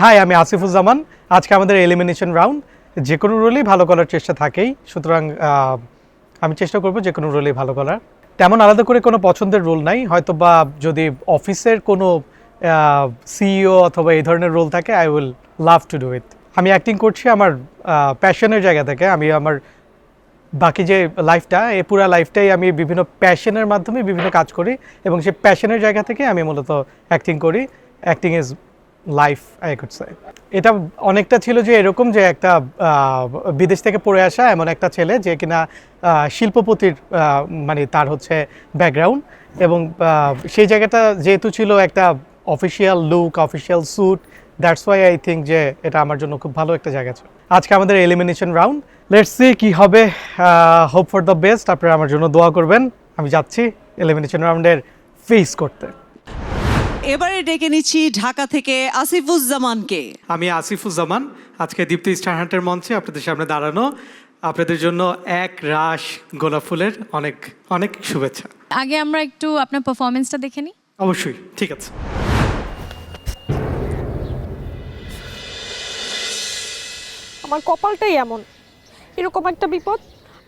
High আমি আসিফুজ্জামান। আজকে আমাদের এলিমিনেশন রাউন্ড যে কোনো রোলেই ভালো করার চেষ্টা থাকেই। সুতরাং আমি চেষ্টা করব যে কোনো রোলেই ভালো করার। তেমন আলাদা করে কোনো পছন্দের রোল নাই। হয়তো বা যদি অফিসের কোনো সিইও অথবা এই ধরনের রোল থাকে I will love to do it আমি অ্যাক্টিং করছি আমার প্যাশনের জায়গা থেকে। আমি আমার বাকি যে লাইফটা এই পুরো লাইফটাই আমি বিভিন্ন প্যাশনের মাধ্যমে বিভিন্ন কাজ করি এবং সেই প্যাশনের জায়গা থেকে আমি মূলত অ্যাক্টিং করি। Acting is life I could say এটা অনেকটা ছিল যে এরকম যে একটা বিদেশ থেকে পড়ে আসা এমন একটা ছেলে যে কিনা শিল্পপতির মানে তার হচ্ছে ব্যাকগ্রাউন্ড এবং সেই জায়গাটা যেহেতু ছিল একটা official look official suit that's why I think যে এটা আমার জন্য খুব ভালো একটা জায়গা ছিল। আজকে আমাদের এলিমিনেশন রাউন্ড লেটস সি কি হবে হোপ ফর দ্য বেস্ট আপনারা আমার জন্য দোয়া করবেন। আমি যাচ্ছি এলিমিনেশন রাউন্ডের ফেস করতে। এবারে ডেকে নিচ্ছি ঢাকা থেকে আসিফুজ্জামানকে। আমি আসিফুজ্জামান আজকে দীপ্তি স্টার হান্টের মঞ্চে আপনাদের সামনে দাঁড়ানো। আপনাদের জন্য এক রাশ গোলাপ ফুলের অনেক অনেক শুভেচ্ছা। আগে আমরা একটু আপনার পারফরমেন্সটা দেখে নিই। অবশ্যই ঠিক আছে। আমার কপালটাই এমন। এরকম একটা বিপদ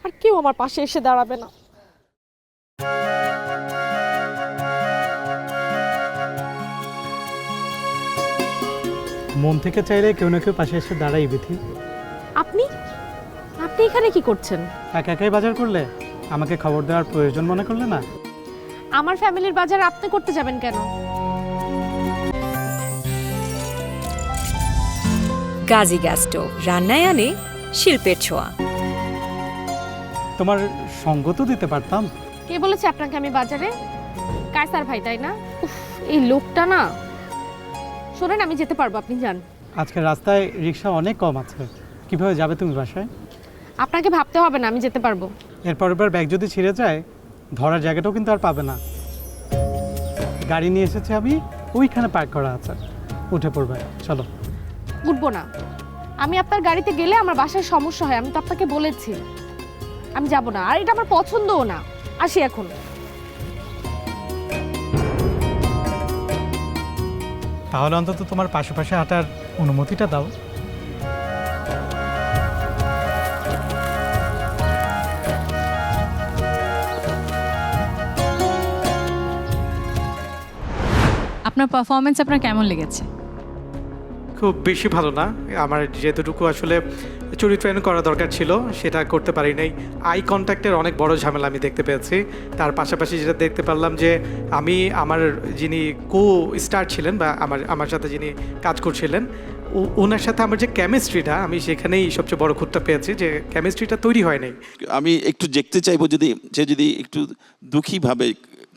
আর কেউ আমার পাশে এসে দাঁড়াবে না। মন থেকে চাইলে কেউ না কেউ পাশে এসে দাঁড়াই বিথি। আপনি? আপনি এখানে কি করছেন? একা একাই বাজার করলে? আমাকে খবর দেওয়ার প্রয়োজন মনে করলে না? আমার ফ্যামিলির বাজার আপনি করতে যাবেন কেন? গাজী গ্যাস স্টোভ রান্নায় আনে শিল্পের ছোঁয়া। তোমার সঙ্গ তো দিতে পারতাম। কে বলেছে আপনাকে আমি বাজারে? কায়সার ভাই তাই না? উফ এই লোকটা না শোনেন আমি যেতে পারব আপনি যান। আজকে রাস্তায় রিক্সা অনেক কম আছে কীভাবে যাবে তুমি বাসায়? আপনাকে ভাবতে হবে না আমি যেতে পারব। এরপর এবার ব্যাগ যদি ছিঁড়ে যায় ধরার জায়গাটাও কিন্তু আর পাবে না। গাড়ি নিয়ে এসেছি আমি ওইখানে পার্ক করা আছে। উঠে পড়বে চলো। উঠবো না। আমি আপনার গাড়িতে গেলে আমার বাসায় সমস্যা হয় আমি তো আপনাকে বলেছি। আমি যাব না আর এটা আমার পছন্দও না। আসি এখন। তাহলে অন্তত তোমার পাশে পাশে হাঁটার অনুমতিটা দাও। আপনার পারফরমেন্স আপনার কেমন লেগেছে? খুব বেশি ভালো না। আমার যেতটুকু আসলে চরিত্রায়ন করা দরকার ছিল সেটা করতে পারি নাই। আই কন্ট্যাক্টের অনেক বড় ঝামেলা আমি দেখতে পেয়েছি। তার পাশাপাশি যেটা দেখতে পারলাম যে আমি আমার যিনি কো স্টার ছিলেন বা আমার আমার সাথে যিনি কাজ করছিলেন ওনার সাথে আমার যে কেমিস্ট্রিটা আমি সেখানেই সবচেয়ে বড় খুঁতটা পেয়েছি যে কেমিস্ট্রিটা তৈরি হয় নাই। আমি একটু দেখতে চাইব যদি সে যদি একটু দুঃখী ভাবে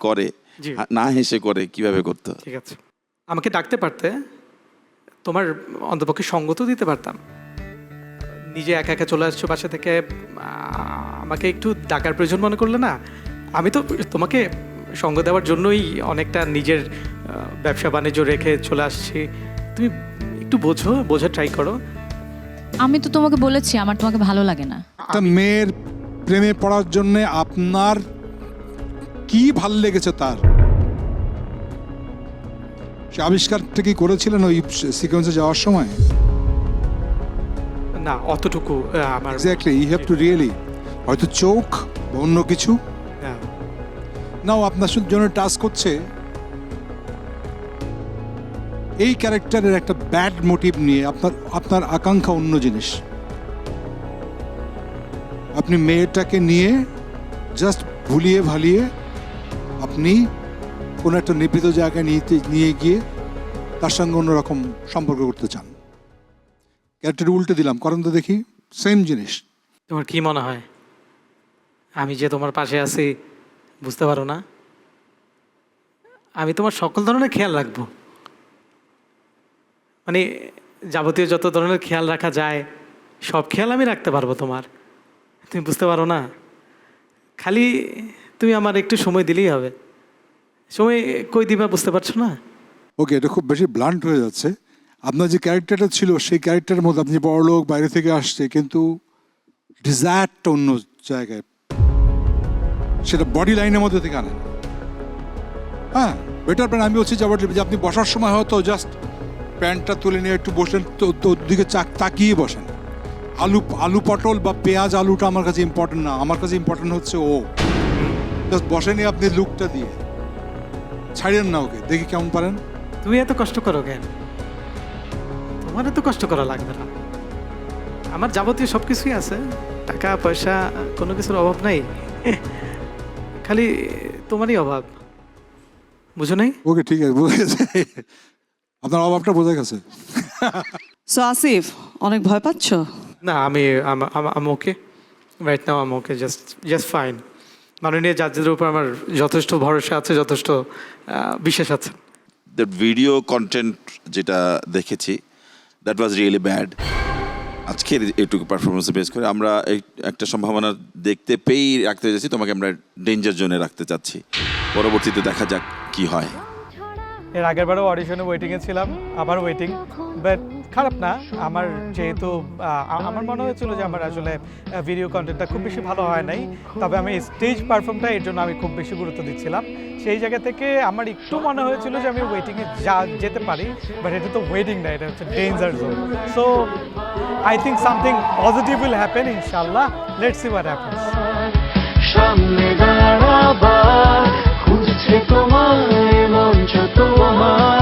করে। না হেসে করে কীভাবে করতে? ঠিক আছে। আমাকে ডাকতে পারতে তোমার অন্তপক্ষে সঙ্গ তো দিতে পারতাম। নিজে একা একা চলে আসছো বাসা থেকে আমাকে একটু ডাকার প্রয়োজন মনে করলে না? আমি তো তোমাকে সঙ্গ দেওয়ার জন্যই অনেকটা নিজের ব্যবসা বাণিজ্য রেখে চলে আসছি। তুমি একটু বোঝো বোঝার ট্রাই করো। আমি তো তোমাকে বলেছি আমার তোমাকে ভালো লাগে না। একটা মেয়ের প্রেমে পড়ার জন্য আপনার কি ভালো লেগেছে তার? সে আবিষ্কারটা কি করেছিলেন ওই সিকোয়েন্সে যাওয়ার সময়? না অতটুকু আমার exactly you have to really হয়তো চোখ বা অন্য কিছু? হ্যাঁ, নাও আপনার সাথে জন্য টাস্ক হচ্ছে এই ক্যারেক্টারের একটা ব্যাড মোটিভ নিয়ে আপনার আপনার আকাঙ্ক্ষা অন্য জিনিস। আপনি মেয়েটাকে নিয়ে জাস্ট ভুলিয়ে ভালিয়ে আপনি কোনো একটা নিবৃত জায়গায় নিয়ে নিয়ে গিয়ে তার সঙ্গে অন্যরকম সম্পর্ক করতে চান। ক্যারেক্টার উল্টে দিলাম, কারণ তো দেখি সেম জিনিস। তোমার কি মনে হয়? আমি যে তোমার পাশে আছি, বুঝতে পারো না? আমি তোমার সকল ধরনের খেয়াল রাখব। মানে যাবতীয় যত ধরনের খেয়াল রাখা যায়, সব খেয়াল আমি রাখতে পারব তোমার। তুমি বুঝতে পারো না? খালি তুমি আমার একটু সময় দিলেই হবে। সময় কই দিবা বুঝতে পারছ না? ওকে এটা খুব বেশি ব্লান্ট হয়ে যাচ্ছে। আপনার যে ক্যারেক্টারটা ছিল, সেই ক্যারেক্টারের মধ্যে আপনি বড় লোক বাইরে থেকে আসছে, কিন্তু ডিজায়ারটা অন্য জায়গায়। সেটা বডি লাইনের মধ্যে থেকে আনেন হ্যাঁ বেটার প্ল্যান আমি হচ্ছে যে আপনি বসার সময় হয়তো জাস্ট প্যান্টটা তুলে নিয়ে একটু বসেন, তো তো দিকে চাক- তাকিয়ে বসেন। আলু আলু পটল বা পেঁয়াজ আলুটা আমার কাছে ইম্পর্টেন্ট না। আমার কাছে ইম্পর্টেন্ট হচ্ছে ও। জাস্ট বসেনি আপনি লুকটা দিয়ে। ছাড়েন না ওকে দেখি কেমন পারেন। তুমি এত কষ্ট করো কেন? তোমার এত কষ্ট করা লাগবে না। আমার যাবতীয় সব কিছুই আছে টাকা পয়সা কোনো কিছুর অভাব নাই। খালি তোমারই অভাব। বুঝো নাই? ওকে ঠিক আছে বুঝে গেছে। আপনার অভাবটা বোঝা গেছে। সো আসিফ অনেক ভয় পাচ্ছ? না আমি আমি ওকে রাইট নাও আমি ওকে জাস্ট জাস্ট ফাইন মাননীয় জাজদের উপর আমার যথেষ্ট ভরসা আছে, যথেষ্ট বিশ্বাস আছে। দ্য ভিডিও কন্টেন্ট যেটা দেখেছি দ্যাট ওয়াজ রিয়েলি ব্যাড আজকে এইটুকু পারফরমেন্স বেস করে আমরা একটা সম্ভাবনা দেখতে পেয়েই রাখতে যাচ্ছি তোমাকে আমরা ডেঞ্জার জোনে রাখতে চাচ্ছি। পরবর্তীতে দেখা যাক কি হয়। এর আগের বারও অডিশনে ওয়েটিংয়ে ছিলাম, আবার ওয়েটিং বাট খারাপ না। আমার যেহেতু আমার মনে হয়েছিল যে আমার আসলে ভিডিও কন্টেন্টটা খুব বেশি ভালো হয় নাই, তবে আমি স্টেজ পারফর্মটা এর জন্য আমি খুব বেশি গুরুত্ব দিচ্ছিলাম। সেই জায়গা থেকে আমার একটু মনে হয়েছিল যে আমি ওয়েটিংয়ে যা, যেতে পারি বাট এটা তো ওয়েটিং না, এটা হচ্ছে danger zone so I think something positive will happen ইনশাল্লাহ লেটস সি হোয়াট হ্যাপেন্স সামনে দাঁড়াবার খুঁজছে 着多么。